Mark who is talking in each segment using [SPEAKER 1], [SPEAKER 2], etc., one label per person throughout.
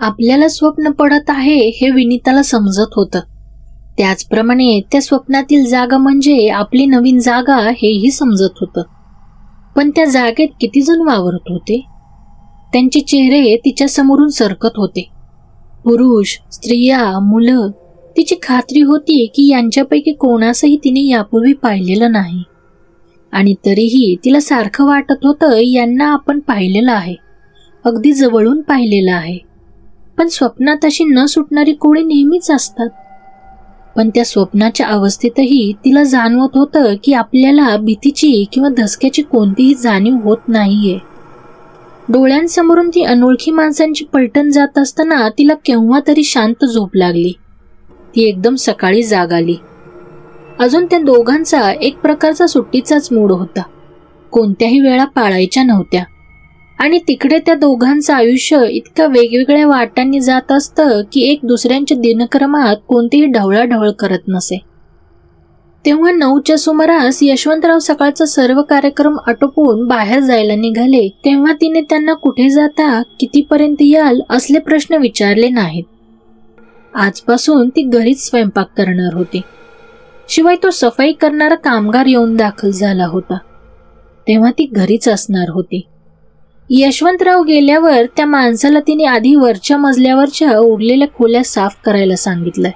[SPEAKER 1] आपल्याला स्वप्न पडत आहे हे विनीताला समजत होतं. त्याचप्रमाणे त्या स्वप्नातील जागा म्हणजे आपली नवीन जागा हेही समजत होतं. पण त्या जागेत किती जण वावरत होते? त्यांचे चेहरे तिच्या समोरून सरकत होते. पुरुष स्त्रिया मुलं तिची खात्री होती की यांच्यापैकी कोणासही तिने यापूर्वी पाहिलेलं नाही. आणि तरीही तिला सारखं वाटत होतं यांना आपण पाहिलेलं आहे. अगदी जवळून पाहिलेलं आहे. पण स्वप्नात अशी न सुटणारी कोळी नेहमीच असतात. पण त्या स्वप्नाच्या अवस्थेतही तिला जाणवत होतं की आपल्याला भीतीची किंवा धसक्याची कोणतीही जाणीव होत नाहीये. डोळ्यांसमोरून ती अनोळखी माणसांची पलटण जात असताना तिला केव्हा तरी शांत झोप लागली. ती एकदम सकाळी जाग आली. अजून त्या दोघांचा एक प्रकारचा सुट्टीचाच मूड होता. कोणत्याही वेळा पाळायच्या नव्हत्या. आणि तिकडे त्या दोघांचं आयुष्य इतकं वेगवेगळ्या वाटांनी जात असतं की एक दुसऱ्यांच्या दिनक्रमात कोणतीही ढवळाढवळ करत नसे. तेव्हा नऊच्या सुमारास यशवंतराव सकाळचा सर्व कार्यक्रम आटोपून बाहेर जायला निघाले तेव्हा तिने त्यांना कुठे जाता कितीपर्यंत याल असले प्रश्न विचारले नाहीत. आजपासून ती घरीच स्वयंपाक करणार होती. शिवाय तो सफाई करणारा कामगार येऊन दाखल झाला होता. तेव्हा ती घरीच असणार होती. यशवंतराव गेल्यावर त्या माणसाला तिने आधी वरच्या मजल्यावरच्या उरलेल्या खोल्या साफ करायला सांगितलंय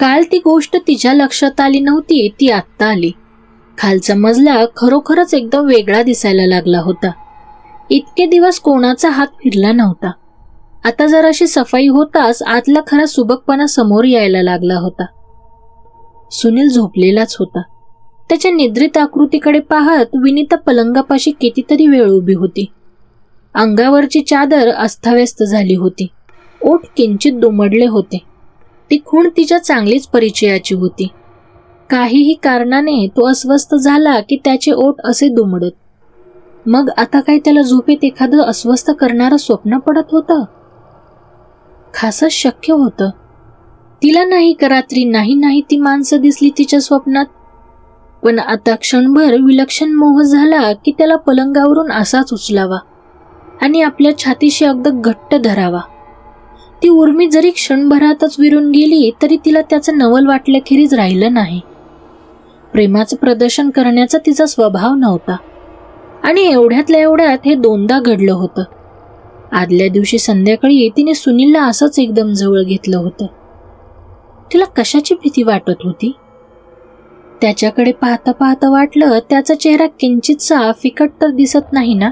[SPEAKER 1] काल ती गोष्ट तिच्या लक्षात आली नव्हती ती आत्ता आली. खालचा मजला खरोखरच एकदम वेगळा दिसायला लागला होता. इतके दिवस कोणाचा हात फिरला नव्हता. आता जराशी सफाई होताच आतला खरा सुबकपणा समोर यायला लागला होता. सुनील झोपलेलाच होता. त्याच्या निद्रित आकृतीकडे पाहत विनिता पलंगापाशी कितीतरी वेळ उभी होती. अंगावरची चादर अस्ताव्यस्त झाली होती. ओठ किंचित दुमडले होते. ती खूण तिच्या चांगलीच परिचयाची होती. काहीही कारणाने तो अस्वस्थ झाला की त्याचे ओठ असे दुमडत. मग आता काय त्याला झोपेत एखादं अस्वस्थ करणारं स्वप्न पडत होतं? खासच शक्य होतं. तिला नाही का रात्री नाही नाही ती माणसं दिसली तिच्या स्वप्नात? पण आता क्षणभर विलक्षण मोह झाला की त्याला पलंगावरून असाच उचलावा आणि आपल्या छातीशी अगदी घट्ट धरावा. ती उर्मी जरी क्षणभरातच विरून गेली तरी तिला त्याचं नवल वाटल्याखेरीज राहिलं नाही. प्रेमाचं प्रदर्शन करण्याचा तिचा स्वभाव नव्हता. आणि एवढ्यातल्या एवढ्यात हे दोनदा घडलं होतं. आदल्या दिवशी संध्याकाळी तिने सुनीलला असंच एकदम जवळ घेतलं होतं. तिला कशाची भीती वाटत होती? त्याच्याकडे पाहता पाहता वाटलं त्याचा चेहरा किंचितसा फिकट तर दिसत नाही ना?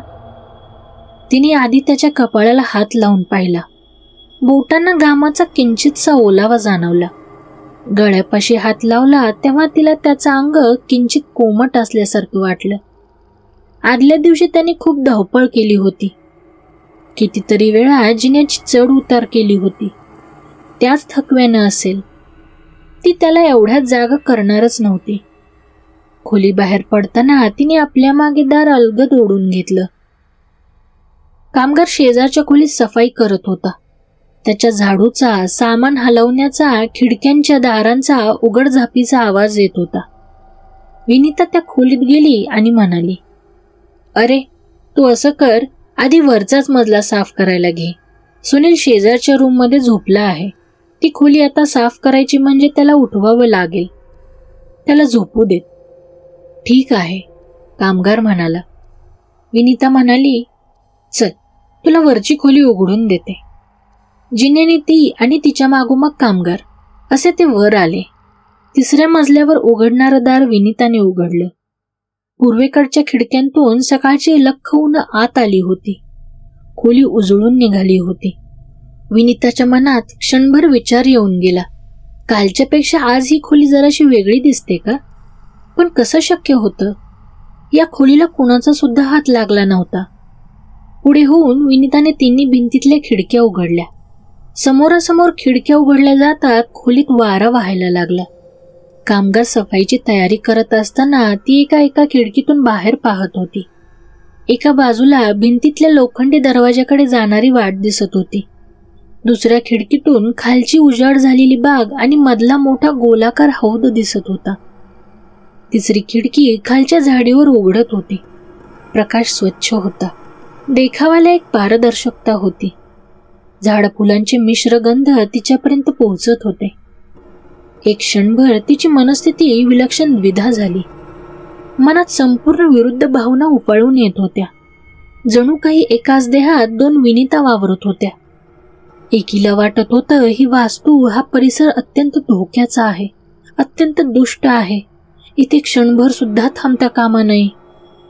[SPEAKER 1] तिने आधी त्याच्या कपाळाला हात लावून पाहिला. बोटांना घामाचा किंचितसा ओलावा जाणवला. गळ्यापाशी हात लावला तेव्हा तिला त्याचं अंग किंचित कोमट असल्यासारखं वाटलं. आदल्या दिवशी त्याने खूप धावपळ केली होती. कितीतरी वेळा जिन्याची चढ उतार केली होती. त्याच थकव्यानं असेल. ती त्याला एवढ्यात जागा करणारच नव्हती. खोली बाहेर पडताना तिने आपल्या मागे दार अलगद ओढून घेतलं. कामगार शेजारच्या खोलीत सफाई करत होता. त्याच्या झाडूचा सामान हलवण्याचा खिडक्यांच्या दारांचा उघडझापीचा आवाज येत होता. विनिता त्या खोलीत गेली आणि म्हणाली अरे तू असं कर आधी वरचाच मजला साफ करायला घे. सुनील शेजारच्या रूममध्ये झोपला आहे. ती खोली आता साफ करायची म्हणजे त्याला उठवावं लागेल. त्याला झोपू देत. ठीक आहे कामगार म्हणाला. विनीता म्हणाली चल तुला वरची खोली उघडून देते. जिनेने ती आणि तिच्या मागोमाग कामगार असे ते वर आले. तिसऱ्या मजल्यावर उघडणारं दार विनिताने उघडलं. पूर्वेकडच्या खिडक्यांतून सकाळची लख ऊन आत आली होती. खोली उजळून निघाली होती. विनिताच्या मनात क्षणभर विचार येऊन गेला. कालच्यापेक्षा आज ही खोली जराशी वेगळी दिसते का? पण कसं शक्य होतं? या खोलीला कोणाचा सुद्धा हात लागला नव्हता. पुढे होऊन विनिताने तिन्ही भिंतीतल्या खिडक्या उघडल्या. समोरासमोर खिडक्या उघडल्या जातात खोलीत वारा व्हायला लागला. कामगार सफाईची तयारी करत असताना ती एका एका खिडकीतून बाहेर पाहत होती. एका बाजूला भिंतीतल्या लोखंडी दरवाजाकडे जाणारी वाट दिसत होती. दुसऱ्या खिडकीतून खालची उजाड झालेली बाग आणि मधला मोठा गोलाकार हौद दिसत होता. तिसरी खिडकी खालच्या झाडीवर उघडत होती. प्रकाश स्वच्छ होता. देखावाला एक पारदर्शकता होती. झाडफुलांचे मिश्र गंध तिच्यापर्यंत पोहोचत होते. एक क्षणभर तिची मनस्थिती विलक्षण द्विधा झाली. मनात संपूर्ण विरुद्ध भावना उपळून येत होत्या. जणू काही एकाच देहात दोन विनिता वावरत होत्या. एकीला वाटत होतं ही वास्तू हा परिसर अत्यंत धोक्याचा आहे अत्यंत दुष्ट आहे. इथे क्षणभर सुद्धा थांबता कामा नये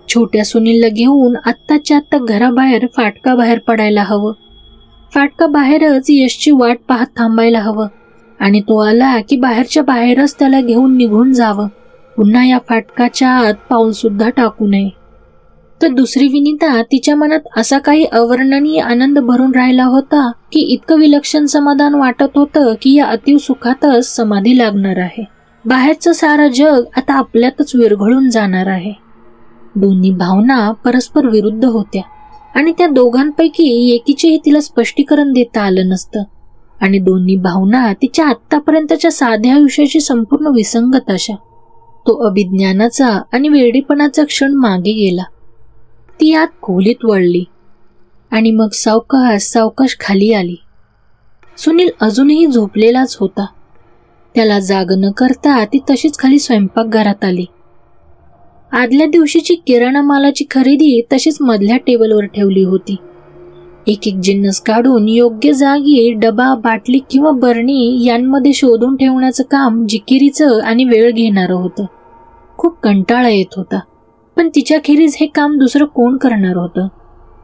[SPEAKER 1] छोट्या सुनीलला घेऊन आत्ताच्या आत्ता घराबाहेर फाटका बाहेर पडायला हवं. फाटका बाहेरच यशची वाट पाहत थांबायला हवं. आणि तो आला की बाहेरच्या बाहेरच त्याला घेऊन निघून जावं. पुन्हा या फाटकाच्या आत पाऊल सुद्धा टाकू नये. तर दुसरी विनिता तिच्या मनात असा काही अवर्णनीय आनंद भरून राहिला होता की इतकं विलक्षण समाधान वाटत होतं की या अतिव सुखातच समाधी लागणार आहे. बाहेरचं सारं जग आता आपल्यातच विरघळून जाणार आहे. दोन्ही भावना परस्पर विरुद्ध होत्या आणि त्या दोघांपैकी एकीचेही तिला स्पष्टीकरण देता आलं नसतं. आणि दोन्ही भावना तिच्या आत्तापर्यंतच्या साध्या आयुष्याची संपूर्ण विसंगत अशा. तो अभिज्ञानाचा आणि वेडेपणाचा क्षण मागे गेला. ती आत खोलीत वळली आणि मग सावकाश सावकाश खाली आली. सुनील अजूनही झोपलेलाच होता. त्याला जाग न करता ती तशीच खाली स्वयंपाकघरात आली. आदल्या दिवशीची किराणा मालाची खरेदी तशीच मधल्या टेबलवर ठेवली होती. एक एक जिन्नस काढून योग्य जागी डबा बाटली किंवा बरणी यांमध्ये शोधून ठेवण्याचं काम जिकिरीचं आणि वेळ घेणारं होतं. खूप कंटाळा येत होता. पण तिच्याखेरीज हे काम दुसरं कोण करणार होतं?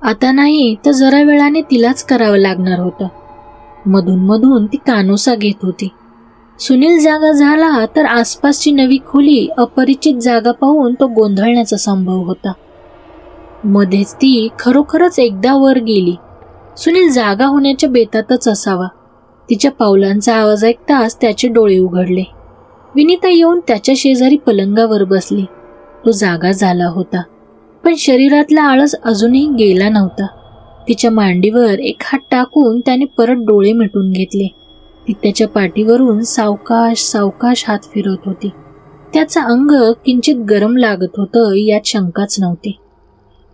[SPEAKER 1] आता नाही तर जरा वेळाने तिलाच करावं लागणार होतं. मधून मधून ती कानोसा घेत होती. सुनील जागा झाला तर आसपासची नवी खोली अपरिचित जागा पाहून तो गोंधळण्याचा संभव होता. मध्येच ती खरोखरच एकदा वर गेली. सुनील जागा होण्याच्या बेतातच असावा. तिच्या पावलांचा आवाज ऐकताच त्याचे डोळे उघडले. विनिता येऊन त्याच्या शेजारी पलंगावर बसली. तो जागा झाला होता. पण शरीरातला आळस अजूनही गेला नव्हता. तिच्या मांडीवर एक हात टाकून त्याने परत डोळे मिटून घेतले. ती त्याच्या पाठीवरून सावकाश सावकाश हात फिरवत होती. त्याचं अंग किंचित गरम लागत होतं यात शंकाच नव्हती.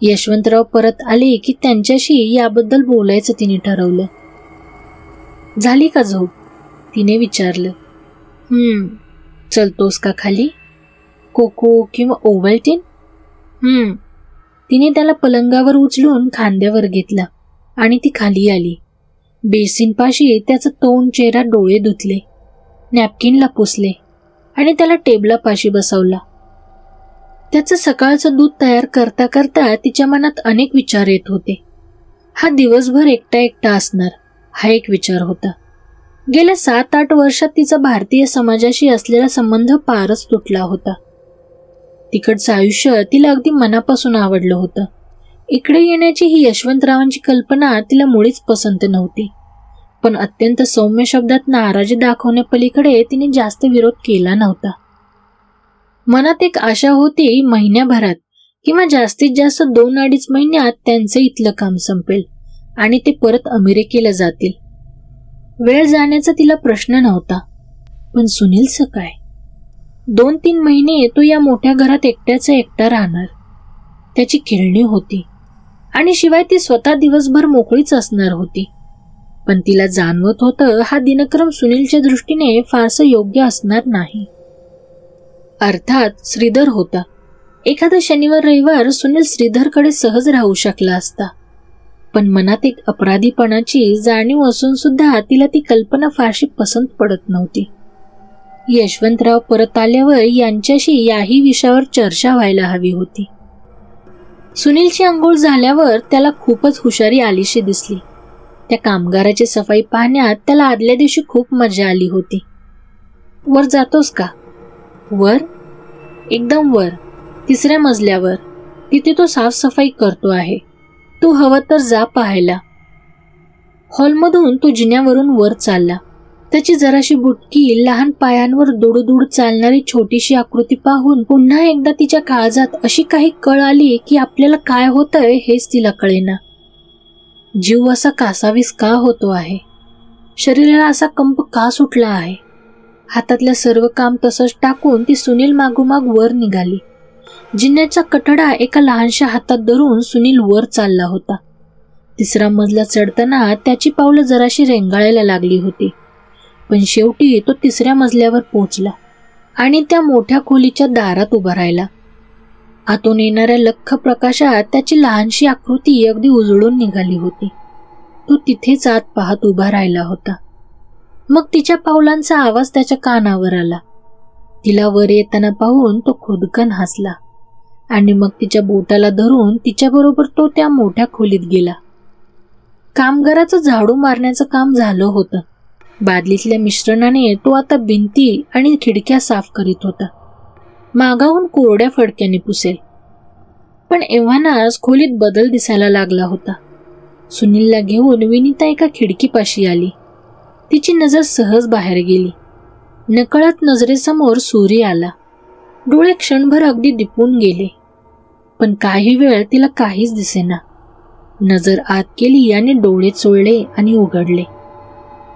[SPEAKER 1] यशवंतराव परत आले की त्यांच्याशी याबद्दल बोलायचं तिने ठरवलं. झाली का झोप? तिने विचारलं. हम्म. चलतोस का खाली? कोको किंवा ओव्हल्टीन? हम्म. तिने त्याला पलंगावर उचलून खांद्यावर घेतला आणि ती खाली आली. बेसिनपाशी त्याचं तोंड चेहरा डोळे धुतले. नॅपकिनला पुसले आणि त्याला टेबलापाशी बसवला. त्याचं सकाळचं दूध तयार करता करता तिच्या मनात अनेक विचार येत होते. हा दिवसभर एकटा एकटा असणार हा एक विचार होता. गेल्या सात आठ वर्षात तिचा भारतीय समाजाशी असलेला संबंध पारच तुटला होता. तिकडचं आयुष्य तिला अगदी मनापासून आवडलं होतं. इकडे येण्याची ही यशवंतरावांची कल्पना तिला मुळीच पसंत नव्हती. पण अत्यंत सौम्य शब्दात नाराजी दाखवण्यापलीकडे तिने जास्त विरोध केला नव्हता. मनात एक आशा होती महिन्याभरात किंवा जास्तीत जास्त दोन अडीच महिन्यात त्यांचं इथलं काम संपेल आणि ते परत अमेरिकेला जातील. वेळ जाण्याचा तिला प्रश्न नव्हता. पण सुनीलचं काय? दोन तीन महिने तो या मोठ्या घरात एकट्याचा एकटा राहणार. त्याची खेळणी होती. आणि शिवाय ती स्वतः दिवसभर मोकळीच असणार होती. पण तिला जाणवत होतं हा दिनक्रम सुनीलच्या दृष्टीने फारसं योग्य असणार नाही. अर्थात श्रीधर होता. एखादा शनिवार रविवार सुनील श्रीधरकडे सहज राहू शकला असता. पण मनात एक अपराधीपणाची जाणीव असून सुद्धा तिला ती कल्पना फारशी पसंत पडत नव्हती. यशवंतराव परत आल्यावर यांच्याशी याही विषयावर चर्चा व्हायला हवी होती. सुनीलची आंघोळ झाल्यावर त्याला खूपच हुशारी आलीशी दिसली. त्या कामगाराची सफाई पाहण्यात त्याला आदल्या दिवशी खूप मजा आली होती. वर जातोस का? वर? एकदम वर. तिसऱ्या मजल्यावर. तिथे तो साफसफाई करतो आहे. तू हवं तर जा पाहायला. हॉलमधून तो जिन्यावरून वर चालला. त्याची जराशी बुटकी लहान पायांवर दुडूदूड चालणारी छोटीशी आकृती पाहून पुन्हा एकदा तिच्या काळजात अशी काही कळ आली की आपल्याला काय होतंय हेच तिला कळेना. जीव असा कासावीस का होतो आहे? शरीराला असा कंप का सुटला आहे? हातातलं सर्व काम तसंच टाकून ती सुनील मागोमाग वर निघाली. जिन्याचा कठडा एका लहानशा हातात धरून सुनील वर चालला होता. तिसरा मजला चढताना त्याची पावलं जराशी रेंगाळायला लागली होती. पण शेवटी तो तिसऱ्या मजल्यावर पोचला आणि त्या मोठ्या खोलीच्या दारात उभा राहिला. आतून येणाऱ्या लख्ख प्रकाशात त्याची लहानशी आकृती अगदी उजळून निघाली होती. तो तिथेच आत पाहत उभा राहिला होता. मग तिच्या पावलांचा आवाज त्याच्या कानावर आला. तिला वर येताना पाहून तो खुदकन हसला आणि मग तिच्या बोटाला धरून तिच्याबरोबर तो त्या मोठ्या खोलीत गेला. कामगाराचं झाडू मारण्याचं काम झालं होतं. बादलीतल्या मिश्रणाने तो आता भिंती आणि खिडक्या साफ करीत होता. मागाहून कोरड्या फडक्याने पुसेल. पण एव्हानाच खोलीत बदल दिसायला लागला होता. सुनीलला घेऊन विनिता एका खिडकीपाशी आली. तिची नजर सहज बाहेर गेली. नकळत नजरेसमोर सूर्य आला. डोळे क्षणभर अगदी दिपून गेले. पण काही वेळ तिला काहीच दिसेना. नजर आत केली आणि डोळे चोळले आणि उघडले.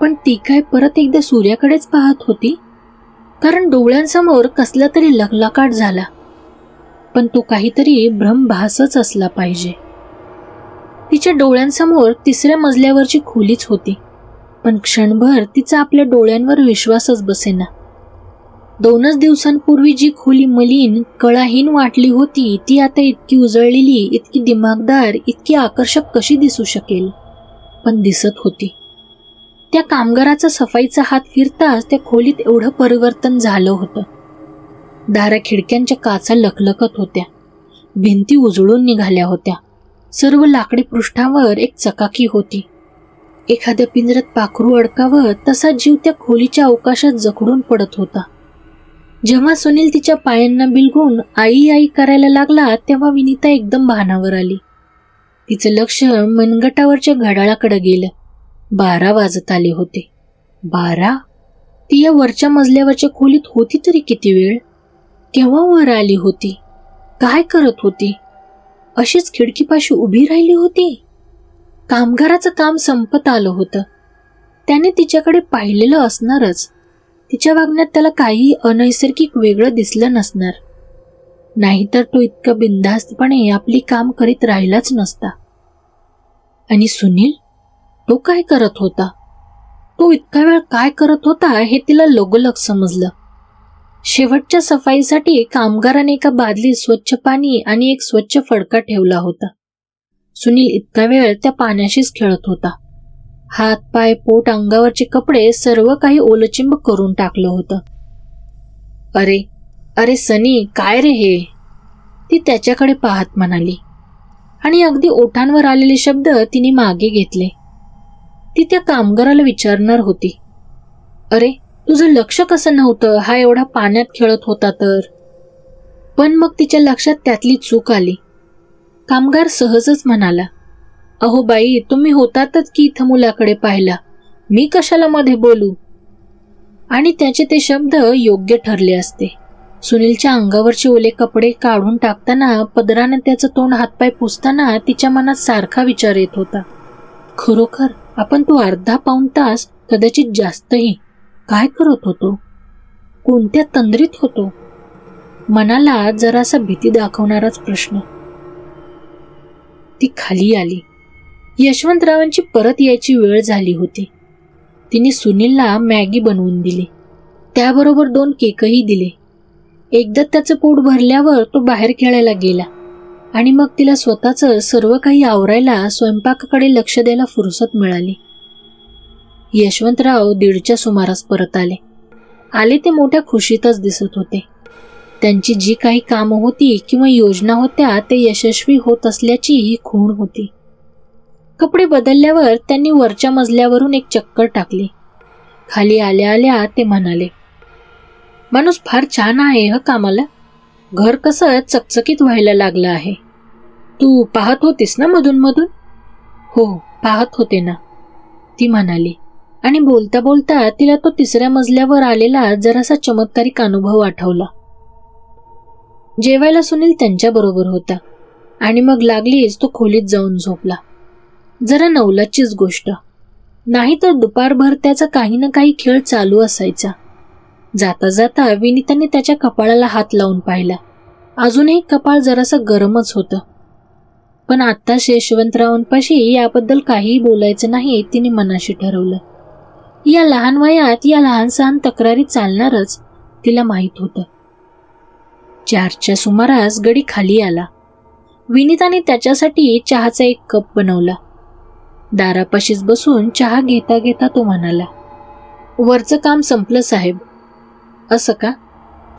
[SPEAKER 1] पण ती काय परत एकदा सूर्याकडेच पाहत होती? कारण डोळ्यांसमोर कसला तरी लखलकाट झाला. पण तो काहीतरी भ्रमभासच असला पाहिजे. तिच्या डोळ्यांसमोर तिसऱ्या मजल्यावरची खोलीच होती. पण क्षणभर तिचा आपल्या डोळ्यांवर विश्वासच बसेना. दोनच दिवसांपूर्वी जी खोली मलिन कळाहीन वाटली होती ती आता इतकी उजळलेली इतकी दिमागदार इतकी आकर्षक कशी दिसू शकेल? पण दिसत होती. त्या कामगाराचा सफाईचा हात फिरताच त्या खोलीत एवढं परिवर्तन झालं होतं. दारा खिडक्यांच्या काचा लखलखत होत्या. भिंती उजळून निघाल्या होत्या. सर्व लाकडी पृष्ठावर एक चकाकी होती. एखाद्या पिंजऱ्यात पाखरू अडकावं तसा जीव त्या खोलीच्या अवकाशात जखडून पडत होता. जेव्हा सुनील तिच्या पायांना बिलगून आई आई करायला लागला तेव्हा विनीता एकदम भानावर आली. तिचं लक्ष मनगटावरच्या घड्याळाकडे गेलं. बारा वाजत आले होते. बारा? ती या वरच्या मजल्यावरच्या खोलीत होती तरी किती वेळ? केव्हा वर आली होती? काय करत होती? अशीच खिडकीपाशी उभी राहिली होती? कामगाराचं काम संपत आलं होतं. त्याने तिच्याकडे पाहिलेलं असणारच. तिच्या वागण्यात त्याला काही अनैसर्गिक वेगळं दिसलं नसणार. नाहीतर तो इतकं बिनधास्तपणे आपली काम करीत राहिलाच नसता. आणि सुनील? तो काय करत होता? तो इतका वेळ काय करत होता हे तिला लगोलग समजलं. शेवटच्या सफाईसाठी कामगाराने एका बादलीत स्वच्छ पाणी आणि एक स्वच्छ फडका ठेवला होता. सुनील इतका वेळ त्या पाण्याशीच खेळत होता. हात पाय पोट अंगावरचे कपडे सर्व काही ओलचिंब करून टाकलं होतं. अरे अरे सनी काय रे हे? ती त्याच्याकडे पाहत म्हणाली. आणि अगदी ओठांवर आलेले शब्द तिने मागे घेतले. ती त्या कामगाराला विचारणार होती. अरे तुझं लक्ष कसं नव्हतं? हा एवढा पाण्यात खेळत होता तर? पण मग तिच्या लक्षात त्यातली चूक आली. कामगार सहजच म्हणाला अहो बाई तुम्ही होतातच की इथं मुलाकडे पाहिला मी कशाला मध्ये बोलू? आणि त्याचे ते शब्द योग्य ठरले असते. सुनीलच्या अंगावरचे ओले कपडे काढून टाकताना पदरानं त्याचं तोंड हातपाय पुसताना तिच्या मनात सारखा विचार येत होता. खरोखर? आपण तो अर्धा पाऊण तास कदाचित जास्तही काय करत होतो? कोणत्या तंद्रीत होतो? मनाला जरासा भीती दाखवणाराच प्रश्न. ती खाली आली. यशवंतरावांची परत यायची वेळ झाली होती. तिने सुनीलला मॅगी बनवून दिली. त्याबरोबर दोन केकही दिले. एकदा त्याचं पोट भरल्यावर तो बाहेर खेळायला गेला. आणि मग तिला स्वतःचं सर्व काही आवरायला स्वयंपाकाकडे लक्ष द्यायला फुरसत मिळाली. यशवंतराव दीडच्या सुमारास परत आले. आले ते मोठ्या खुशीतच दिसत होते. त्यांची जी काही कामं होती किंवा योजना होत्या ते यशस्वी होत असल्याची ही खूण होती. कपडे बदलल्यावर त्यांनी वरच्या मजल्यावरून एक चक्कर टाकली. खाली आल्या आल्या ते म्हणाले माणूस फार छान आहे ह कामाला. घर कसं चकचकीत व्हायला लागलं आहे. तू पाहत होतीस ना मधून मधून? हो पाहत होते ना. ती म्हणाली. आणि बोलता बोलता तिला तो तिसऱ्या मजल्यावर आलेला जरासा चमत्कारिक अनुभव आठवला. जेवायला सुनील त्यांच्याबरोबर होता. आणि मग लागलीच तो खोलीत जाऊन झोपला. जरा नवलाचीच गोष्ट. नाही तर दुपारभर त्याचा काही ना काही खेळ चालू असायचा. जाता जाता विनिताने त्याच्या कपाळाला हात लावून पाहिला. अजूनही कपाळ जरासं गरमच होतं. पण आता यशवंतरावांपाशी याबद्दल काहीही बोलायचं नाही तिने मनाशी ठरवलं. या लहान वयात या लहान सहान तक्रारी चालणारच तिला माहीत होतं. चारच्या सुमारास गडी खाली आला. विनीताने त्याच्यासाठी चहाचा एक कप बनवला. दारापाशीच बसून चहा घेता घेता तो म्हणाला वरचं काम संपलं साहेब. असं का?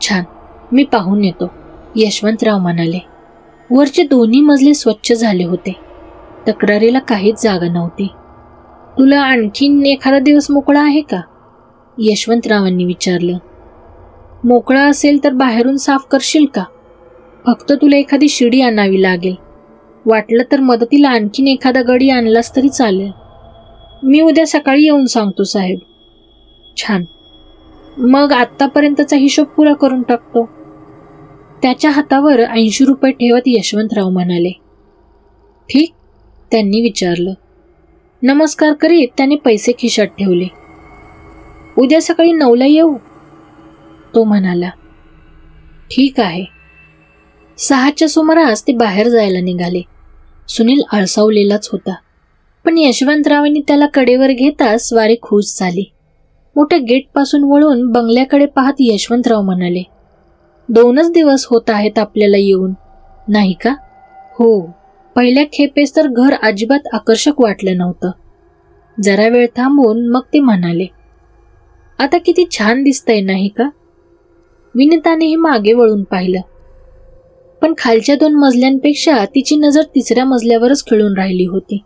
[SPEAKER 1] छान मी पाहून येतो यशवंतराव म्हणाले. वरचे दोन्ही मजले स्वच्छ झाले होते. तक्रारीला काहीच जागा नव्हती. तुला आणखीन एखादा दिवस मोकळा आहे का? यशवंतरावांनी विचारलं. मोकळा असेल तर बाहेरून साफ करशील का? फक्त तुला एखादी शिडी आणावी लागेल. वाटलं तर मदतीला आणखीन एखादा गडी आणलास तरी चालेल. मी उद्या सकाळी येऊन सांगतो साहेब. छान. मग आत्तापर्यंतचा हिशोब पुरा करून टाकतो. त्याच्या हातावर ऐंशी रुपये ठेवत यशवंतराव म्हणाले. ठीक त्यांनी विचारलं. नमस्कार करीत त्याने पैसे खिशात ठेवले. उद्या सकाळी नऊला येऊ? तो म्हणाला. ठीक आहे. सहाच्या सुमारास ते बाहेर जायला निघाले. सुनील आळसावलेलाच होता. पण यशवंतरावांनी त्याला कडेवर घेता स्वारी खुश झाली. मोठ्या गेटपासून वळून बंगल्याकडे पाहत यशवंतराव म्हणाले दोनच दिवस होत आहेत आपल्याला येऊन. नाही का? हो. पहिल्या खेपेस तर घर अजिबात आकर्षक वाटलं नव्हतं. जरा वेळ थांबून मग ते म्हणाले आता किती छान दिसतंय नाही का? विनितानेही मागे वळून पाहिलं. पण खालच्या दोन मजल्यांपेक्षा तिची नजर तिसऱ्या मजल्यावरच खिळून राहिली होती.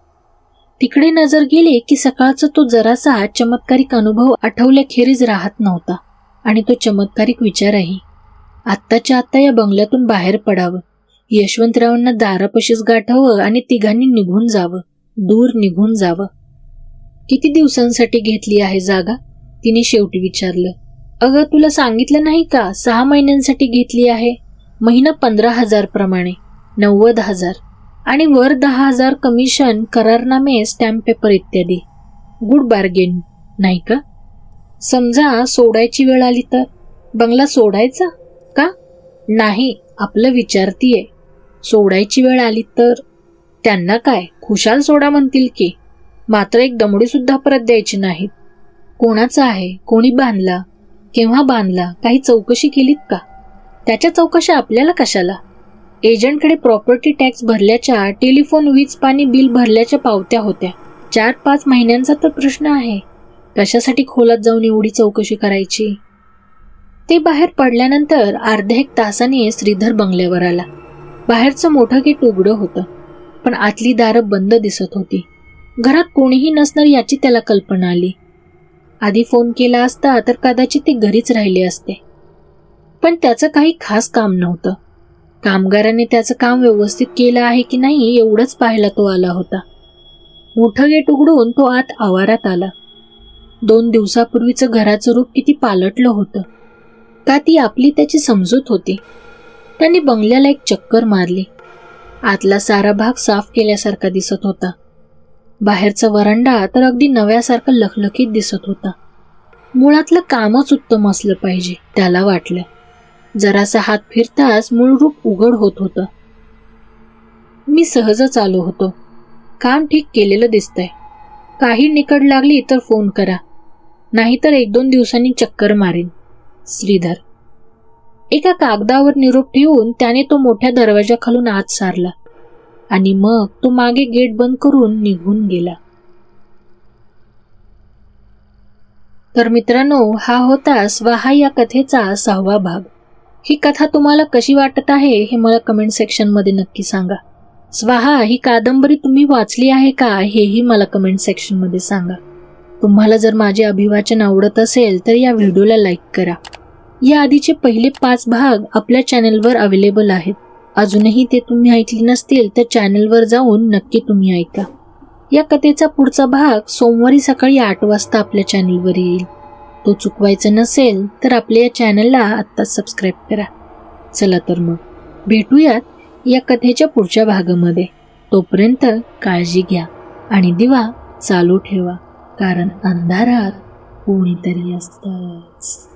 [SPEAKER 1] तिकडे नजर गेली की सकाळचा तो जरासा चमत्कारिक अनुभव आठवल्याखेरीज राहत नव्हता आणि तो चमत्कारिक विचारही. आत्ताच्या आत्ता या बंगल्यातून बाहेर पडावं. यशवंतरावांना दारापशीच गाठावं आणि तिघांनी निघून जावं. दूर निघून जावं. किती दिवसांसाठी घेतली आहे जागा? तिने शेवटी विचारलं. अगं तुला सांगितलं नाही का? सहा महिन्यांसाठी घेतली आहे. महिना पंधरा हजार प्रमाणे. नव्वद हजार. आणि वर दहा हजार कमिशन करारनामे स्टॅम्प पेपर इत्यादी. गुड बार्गेन नाही का? समजा सोडायची वेळ आली तर? बंगला सोडायचा? नाही आपलं विचारतीये. सोडायची वेळ आली तर? त्यांना काय खुशाल सोडा म्हणतील की? मात्र एक दमडी सुद्धा परत द्यायची नाहीत. कोणाचा आहे कोणी बांधला केव्हा बांधला काही चौकशी केलीत का? त्याच्या चौकशा आपल्याला कशाला? एजंटकडे प्रॉपर्टी टॅक्स भरल्याच्या टेलिफोन वीज पाणी बिल भरल्याच्या पावत्या होत्या. चार पाच महिन्यांचा तर प्रश्न आहे. कशासाठी खोलात जाऊन एवढी चौकशी करायची? ते बाहेर पडल्यानंतर अर्ध्या एक तासाने श्रीधर बंगल्यावर आला. बाहेरचं मोठं गेट उघडं होतं पण आतली दारं बंद दिसत होती. घरात कोणीही नसणार याची त्याला कल्पना आली. आधी फोन केला असता तर कदाचित ते घरीच राहिले असते. पण त्याचं काही खास काम नव्हतं. कामगाराने त्याचं काम व्यवस्थित केलं आहे की नाही एवढंच पाहायला तो आला होता. मोठं गेट उघडून तो आत आवारात आला. दोन दिवसापूर्वीचं घराचं रूप किती पालटलं होतं. का ती आपली त्याची समजूत होती? त्यांनी बंगल्याला एक चक्कर मारली. आतला सारा भाग साफ केल्यासारखा दिसत होता. बाहेरचा वरांडा तर अगदी नव्यासारखा लखलखीत दिसत होता. मुळातलं कामच उत्तम असलं पाहिजे त्याला वाटलं. जरासा हात फिरताच मूळ रूप उघड होत होतं. मी सहजच आलो होतो. काम ठीक केलेलं दिसतंय. काही निकड लागली तर फोन करा. नाहीतर एक दोन दिवसांनी चक्कर मारेन. श्रीधर. एका कागदावर निरोप ठेवून त्याने तो मोठ्या दरवाजाखालून आत सारला आणि मग तो मागे गेट बंद करून निघून गेला. तर मित्रांनो हा होता स्वाहा या कथेचा सहावा भाग. ही कथा तुम्हाला कशी वाटत आहे हे मला कमेंट सेक्शनमध्ये नक्की सांगा. स्वाहा ही कादंबरी तुम्ही वाचली आहे का हेही मला कमेंट सेक्शनमध्ये सांगा. तुम्हाला जर माझे अभिवाचन आवडत असेल तर या व्हिडिओला लाईक करा. या आधीचे पहिले पाच भाग आपल्या चॅनलवर अवेलेबल आहेत. अजूनही ते तुम्ही ऐकले नसतील तर चॅनलवर जाऊन नक्की तुम्ही ऐका. या कथेचा पुढचा भाग सोमवारी सकाळी आठ वाजता आपल्या चॅनलवर येईल. तो चुकवायचा नसेल तर आपल्या या चॅनलला आत्ताच सबस्क्राईब करा. चला तर मग भेटूयात या कथेच्या पुढच्या भागामध्ये. तोपर्यंत काळजी घ्या आणि दिवा चालू ठेवा कारण अंधारात कोणीतरी असतंच.